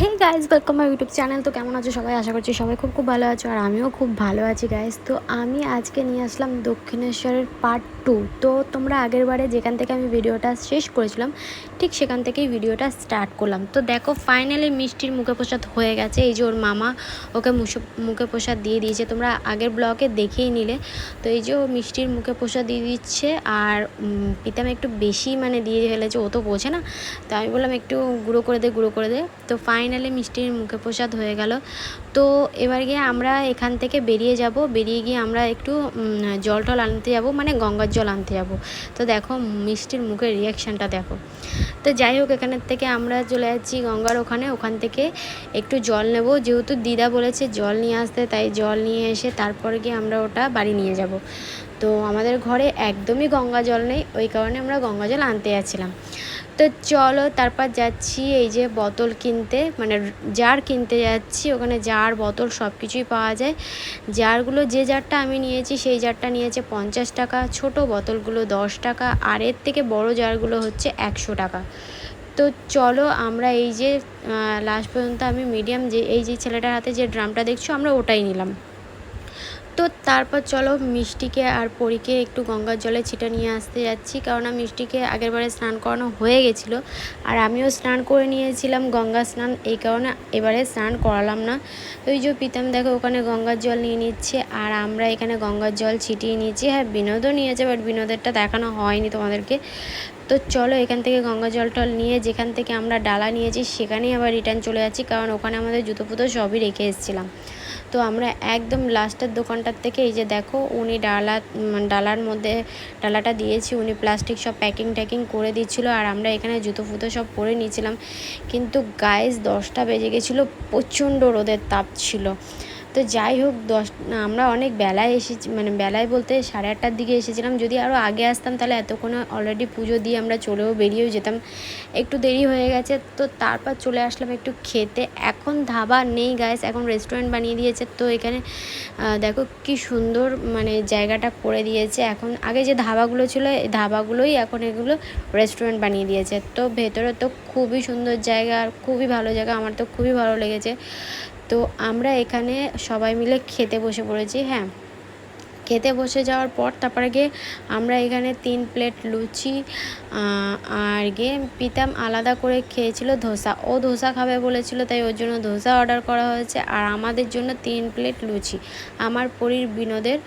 Hey guys welcome my YouTube channel তো কেমন আছো সবাই? আশা করছি সবাই খুব খুব ভালো আছো, আর আমিও খুব ভালো আছি গাইজ তো আমি আজকে নিয়ে আসলাম দক্ষিণেশ্বরের পার্ট টু তো তোমরা আগের বারে যেখান থেকে আমি ভিডিওটা শেষ করেছিলাম, ঠিক সেখান থেকেই ভিডিওটা স্টার্ট করলাম। তো দেখো ফাইনালি মিষ্টির মুখে প্রসাদ হয়ে গেছে। এই যে ওর মামা ওকে মুখে প্রসাদ দিয়ে দিয়েছে। তোমরা আগের ব্লগে দেখেই নিলে। তো এই যে ও মিষ্টির মুখে প্রসাদ দিয়ে দিচ্ছে আর পিতাম একটু বেশি মানে দিয়ে ফেলেছে, ও তো বোঝে না। তো আমি বললাম, একটু গুঁড়ো করে দে, গুঁড়ো করে দে। তো ফাইনালি মিষ্টির মুখে প্রসাদ হয়ে গেল। তো এবার গিয়ে আমরা এখান থেকে বেরিয়ে যাব। বেরিয়ে গিয়ে আমরা একটু জল টল আনতে যাব মানে গঙ্গার জল আনতে যাব। তো দেখো, মিষ্টির মুখের রিয়াকশানটা দেখো। তো যাই হোক, এখানের থেকে আমরা চলে যাচ্ছি গঙ্গার ওখানে। ওখান থেকে একটু জল নেব। যেহেতু দিদা বলেছে জল নিয়ে আসতে, তাই জল নিয়ে এসে তারপর গিয়ে আমরা ওটা বাড়ি নিয়ে যাব। তো আমাদের ঘরে একদমই গঙ্গা জল নেই, ওই কারণে আমরা গঙ্গা জল আনতে যাচ্ছিলাম। তো চলো তারপর যাচ্ছি এই যে বোতল কিনতে মানে জার কিনতে যাচ্ছি, ওখানে জার, বোতল সব কিছুই পাওয়া যায়। জারগুলো যে জারটা আমি নিয়েছি সেই জারটা নিয়েছে পঞ্চাশ টাকা, ছোট বোতলগুলো দশ টাকা, আর এর থেকে বড় জারগুলো হচ্ছে একশো টাকা। তো চলো আমরা এই যে লাস্ট পর্যন্ত আমি মিডিয়াম যে, এই যে ছেলেটার হাতে যে ড্রামটা দেখছ, আমরা ওটাই নিলাম। তো তারপর চলো মিষ্টিকে আর পরীকে একটু গঙ্গার জলে ছিটা নিয়ে আসতে যাচ্ছি। কারণ মিষ্টিকে আগেরবারে স্নান করানো হয়ে গেছিল আর আমিও স্নান করে নিয়েছিলাম গঙ্গা স্নান, এই কারণে এবারে স্নান করালাম না। তো ওই যে পিতাম দেখো ওখানে গঙ্গার জল নিয়ে নিচ্ছে আর আমরা এখানে গঙ্গার জল ছিটিয়ে নিয়েছি। হ্যাঁ বিনোদও নিয়েছে বাট বিনোদেরটা দেখানো হয়নি তোমাদেরকে। তো চলো এখান থেকে গঙ্গা জল টল নিয়ে যেখান থেকে আমরা ডালা নিয়েছি সেখানেই আবার রিটার্ন চলে যাচ্ছি, কারণ ওখানে আমাদের জুতো ফুতো সবই রেখে এসেছিলাম। তো আমরা একদম লাস্টের দোকানটার থেকে এই যে দেখো উনি ডালা ডালার মধ্যে ডালাটা দিয়েছি, উনি প্লাস্টিক সব প্যাকিং ট্যাকিং করে দিচ্ছিল আর আমরা এখানে জুতো ফুতো সব পরে নিয়েছিলাম। কিন্তু গাইস দশটা বেজে গেছিল, প্রচণ্ড রোদের তাপ ছিল। তো যাই হোক, দশ আমরা অনেক বেলায় এসেছি মানে বেলায় বলতে সাড়ে আটটার দিকে এসেছিলাম। যদি আরও আগে আসতাম, তাহলে এতক্ষণে অলরেডি পুজো দিয়ে আমরা চলেও বেরিয়েও যেতাম। একটু দেরি হয়ে গেছে, তো তারপর চলে আসলাম একটু খেতে। এখন ধাবা নেই গাইস এখন রেস্টুরেন্ট বানিয়ে দিয়েছে। তো এখানে দেখো কি সুন্দর মানে জায়গাটা করে দিয়েছে। এখন আগে যে ধাবাগুলো ছিল, এই ধাবাগুলোই এখন এগুলো রেস্টুরেন্ট বানিয়ে দিয়েছে। তো ভেতরে তো খুবই সুন্দর জায়গা, আর খুবই ভালো জায়গা। আমার তো খুবই ভালো লেগেছে। তো আমরা এখানে সবাই মিলে খেতে বসে পড়েছি হ্যাঁ। খেতে বসে যাওয়ার পর তারপরে গিয়ে আমরা এখানে তিন প্লেট লুচি আর গিয়ে পিতাম আলাদা করে খেয়েছিল ধোসা। ও ধোসা খাবে বলেছিল, তাই ওর জন্য ধোসা অর্ডার করা হয়েছে। আর আমাদের জন্য তিন প্লেট লুচি, আমার পরীর বিনোদের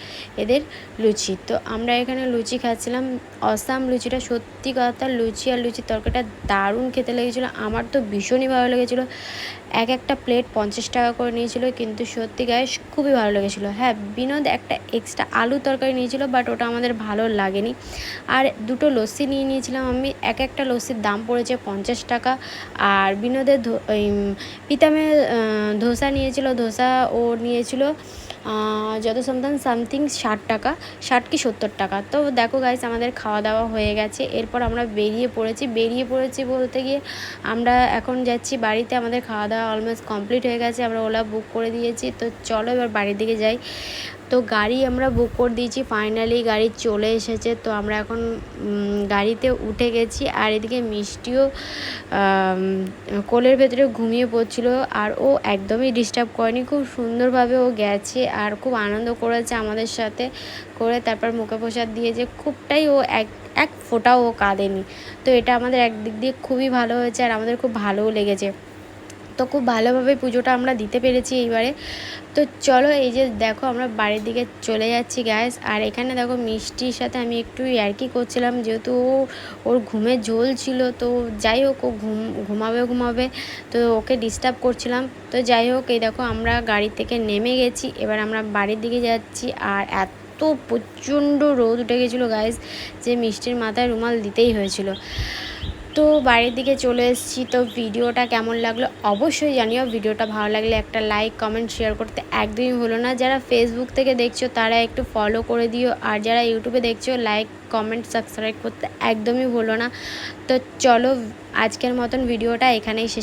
এদের লুচি। তো আমরা এখানে লুচি খাচ্ছিলাম। অসাম লুচিটা সত্যি কথা, লুচি আর লুচির তরকারিটা দারুণ খেতে লেগেছিলো। আমার তো ভীষণই ভালো লেগেছিলো। এক একটা প্লেট পঞ্চাশ টাকা করে নিয়েছিল, কিন্তু সত্যি গায়ে খুবই ভালো লেগেছিলো। হ্যাঁ বিনোদ একটা এক্সট্রা আলু তরকারি নিয়েছিল বাট ওটা আমাদের ভালো লাগেনি। আর দুটো লস্যি নিয়ে নিয়েছিলাম আমি, এক একটা লস্যির দাম পড়েছে পঞ্চাশ টাকা। আর বিনোদের পিতামের ধোসা নিয়েছিল, ধোসা ও নিয়েছিল। যত সামথিং সামথিং ষাট টাকা। ষাট কি সত্তর টাকা? তো দেখো গাইস আমাদের খাওয়া দাওয়া হয়ে গেছে। এরপর আমরা বেরিয়ে পড়েছি। বেরিয়ে পড়েছি বলতে গিয়ে আমরা এখন যাচ্ছি বাড়িতে। আমাদের খাওয়া দাওয়া অলমোস্ট কমপ্লিট হয়ে গেছে। আমরা ওলা বুক করে দিয়েছি। তো চলো এবার বাড়ির দিকে যাই। তো গাড়ি আমরা বুক করে দিয়েছি। ফাইনালি গাড়ি চলে এসেছে। তো আমরা এখন গাড়িতে উঠে গেছি। আর এদিকে মিষ্টিও কোলের ভেতরে ঘুমিয়ে পড়ছিল। আর ও একদমই ডিস্টার্ব করেনি। খুব সুন্দরভাবে ও গেছে। আর খুব আনন্দ করেছে আমাদের সাথে করে তারপর মুখে প্রসাদ দিয়ে যে খুবটাই ও এক এক ফোটাও ও কাঁদেনি। তো এটা আমাদের একদিক দিয়ে খুবই ভালো হয়েছে আর আমাদের খুব ভালোও লেগেছে। তো খুব ভালোভাবে পুজোটা আমরা দিতে পেরেছি এইবারে। তো চলো এই যে দেখো আমরা বাড়ির দিকে চলে যাচ্ছি গ্যাস আর এখানে দেখো মিষ্টির সাথে আমি একটু ইয়ার্কি করছিলাম, যেহেতু ওর ঘুমে ঝোল ছিল, তো যাই হোক ও ঘুম, ঘুমাবে ঘুমাবে। তো ওকে ডিস্টার্ব করছিলাম। তো যাই হোক এই দেখো আমরা গাড়ি থেকে নেমে গেছি, এবার আমরা বাড়ির দিকে যাচ্ছি। আর এত প্রচণ্ড রোদ উঠে গেছিল গাইস যে মিষ্টির মাথায় রুমাল দিতেই হয়েছিল। তো বাড়ির দিকে চলে এসেছি। তো ভিডিওটা কেমন লাগল অবশ্যই জানিও। ভিডিওটা ভালো লাগলে একটা লাইক কমেন্ট শেয়ার করতে একদমই হলো না। যারা ফেসবুক থেকে দেখছ তারা একটু ফলো করে দিও। আর যারা ইউটিউবে দেখছ লাইক কমেন্ট সাবস্ক্রাইব করতে একদমই হলো না। তো চলো আজকের মতন ভিডিওটা এখানেই শেষ